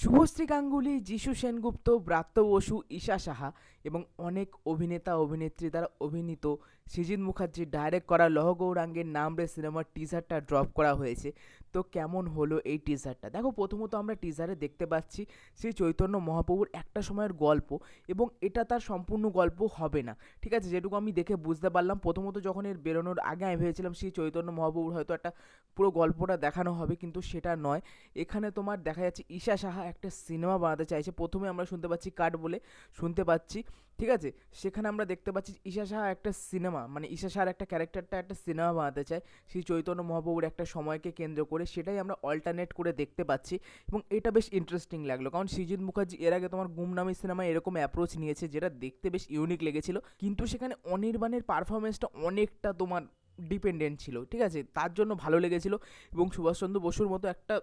শুভশ্রী গাঙ্গুলি যিশু সেনগুপ্ত, ব্রাত্য বসু, ঈশা সাহা এবং অনেক অভিনেতা, অভিনেত্রী দ্বারা অভিনীত সৃজিত মুখার্জির ডাইরেক্ট করা লহ গৌরাঙ্গের নাম রে সিনেমার টিজারটা ড্রপ করা হয়েছে। তো কেমন হলো এই টিজারটা দেখো, প্রথমত আমরা টিজারে দেখতে পাচ্ছি শ্রী চৈতন্য মহাপ্রভুর একটা সময়ের গল্প এবং এটা তার সম্পূর্ণ গল্প হবে না। ঠিক আছে? যেটুকু আমি দেখে বুঝতে পারলাম, প্রথমত যখন এর বেরোনোর আগে আমি ভেবেছিলাম শ্রী চৈতন্য মহাপ্রভুর হয়তো একটা পুরো গল্পটা দেখানো হবে, কিন্তু সেটা নয়। এখানে তোমার দেখা যাচ্ছে ঈশা সাহা একটা সিনেমা বানাতে চাইছে। প্রথমে আমরা শুনতে পাচ্ছি কাট বলে শুনতে পাচ্ছি, ঠিক আছে? সেখানে আমরা দেখতে পাচ্ছি ঈশা সাহা একটা সিনেমা মানে ঈশা সাহার একটা ক্যারেক্টারটা একটা সিনেমা বানাতে চায়। শ্রী চৈতন্য মহাপ্রভুর একটা সময়কে কেন্দ্র করে সেটাই আমরা অল্টারনেট করে দেখতে পাচ্ছি এবং এটা বেশ ইন্টারেস্টিং লাগল। কারণ সৃজিত মুখার্জি এর আগে তোমার গুমনামি সিনেমায় এরকম অ্যাপ্রোচ নিয়েছে যেটা দেখতে বেশ ইউনিক লেগেছিল। কিন্তু সেখানে অনির্বাণের পারফরমেন্সটা অনেকটা তোমার ডিপেন্ডেন্ট ছিল, ঠিক আছে? তার জন্য ভালো লেগেছিল এবং সুভাষচন্দ্র বসুর মতো একটা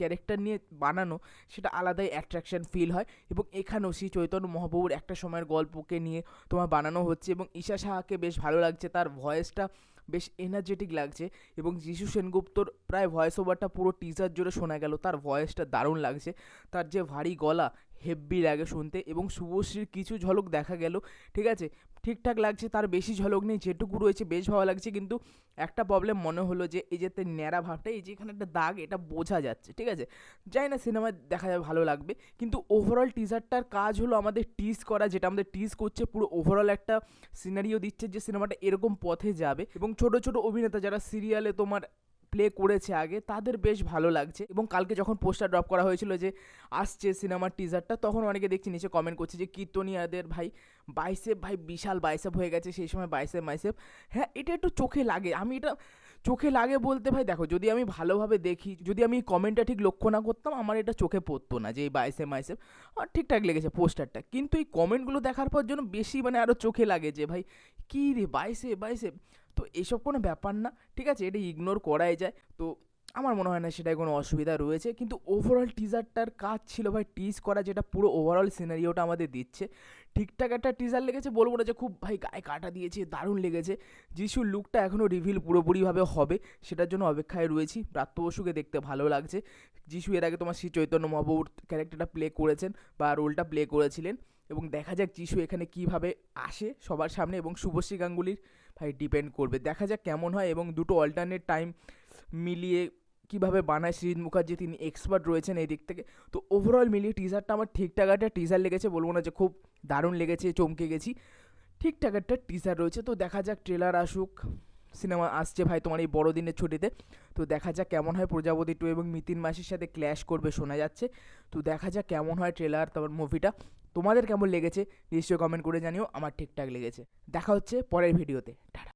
ক্যারেক্টার নিয়ে বানানো, সেটা আলাদাই অ্যাট্রাকশন ফিল হয়। এবং এখানেও শ্রী চৈতন্য মহাপ্রভুর একটা সময়ের গল্পকে নিয়ে তোমার বানানো হচ্ছে এবং ঈশা সাহাকে বেশ ভালো লাগছে, তার ভয়েসটা বেশ এনার্জেটিক লাগছে এবং যিশু সেনগুপ্তর প্রায় ভয়েস ওভারটা পুরো টিজার জোরে শোনা গেল, তার ভয়েসটা দারুণ লাগছে। তার যে ভারী গলা হেব্বি লাগে শুনতে এবং শুভশ্রীর কিছু ঝলক দেখা গেল, ঠিক আছে? ঠিকঠাক লাগছে, তার বেশি ঝলক নেই, যেটুকু রয়েছে বেশ ভালো লাগছে, কিন্তু একটা প্রবলেম মনে হলো যে, এই যে ন্যাড়া ভাবটা, এই যে এখানে একটা দাগ, এটা বোঝা যাচ্ছে, ঠিক আছে? জানি না সিনেমায় দেখা যাবে ভালো লাগবে, কিন্তু ওভারঅল টিজারটার কাজ হলো আমাদের টিজ করা, যেটা আমাদের টিজ করছে, পুরো ওভারঅল একটা সিনারিও দিচ্ছে যে সিনেমাটা এরকম পথে যাবে, এবং ছোট ছোট অভিনেতা যারা সিরিয়ালে তোমার প্লে করেছে আগে, তাদের বেশ ভালো লাগছে। এবং কালকে যখন পোস্টার ড্রপ করা হয়েছিল যে, আসছে সিনেমার টিজারটা তখন অনেকে দেখছি নিচে কমেন্ট করছে যে, কীর্তনিয়াদের ভাই বাইসেপ ভাই বিশাল বাইসেপ হয়ে গেছে, সেই সময় বাইসেপ মাইসেপ হ্যাঁ এটা একটু চোখে লাগে। আমি এটা চোখে লাগে বলতে ভাই, দেখো, যদি আমি ভালোভাবে দেখি, যদি আমি কমেন্টটা ঠিক লক্ষ্য না করতাম, আমার এটা চোখে পড়তো না যে, এই বাইসেপ মাইসেপ আর ঠিকঠাক লেগেছে পোস্টারটা কিন্তু এই কমেন্টগুলো দেখার পর জন্য বেশি মানে আরও চোখে লাগে যে, ভাই, কী রে বাইসেপ বাইসেপ তো এসব কোনো ব্যাপার না ঠিক আছে? এটা ইগনোর করাই যায়। তো আমার মনে হয় না সেটায় কোনো অসুবিধা রয়েছে। কিন্তু ওভারঅল টিজারটার কাজ ছিল ভাই টিজ করা, যেটা পুরো ওভারঅল সিনারিওটা আমাদের দিচ্ছে। ঠিকঠাক একটা টিজার লেগেছে, বলব না যে খুব ভাই গায়ে কাটা দিয়েছে, দারুণ লেগেছে। যিশুর লুকটা এখনও রিভিল পুরোপুরিভাবে হবে, সেটার জন্য অপেক্ষায় রয়েছি। প্রাপ্ত বসুকে দেখতে ভালো লাগছে। যিশু এর আগে তোমার শ্রী চৈতন্য মহাপ্রভুর ক্যারেক্টারটা প্লে করেছেন বা রোলটা প্লে করেছিলেন এবং দেখা যাক যিশু এখানে কীভাবে আসে সবার সামনে এবং শুভশ্রী গাঙ্গুলির ভাই ডিপেন্ড করবে। দেখা যাক কেমন হয় এবং দুটো অল্টারনেট টাইম মিলিয়ে কীভাবে বানায় সৃজিত মুখার্জি, তিনি এক্সপার্ট রয়েছেন এই দিক থেকে। তো ওভারঅল মিলিয়ে টিজারটা আমার ঠিকঠাক একটা টিজার লেগেছে, বলব না যে খুব দারুণ লেগেছে, চমকে গেছি। ঠিকঠাক একটা টিজার রয়েছে, তো দেখা যাক ট্রেলার আসুক সিনেমা আসছে ভাই তোমার এই বড়দিনের ছুটিতে। তো দেখা যাক কেমন হয় প্রজাপতি টু এবং মিতিন মাসির সাথে ক্ল্যাশ করবে শোনা যাচ্ছে। তো দেখা যাক কেমন হয় ট্রেলার তারপর মুভিটা তোমাদের কেমন লেগেছে, নিশ্চয়ই কমেন্ট করে জানিও, আমার ঠিকঠাক লেগেছে। দেখা হচ্ছে পরের ভিডিওতে টাটা।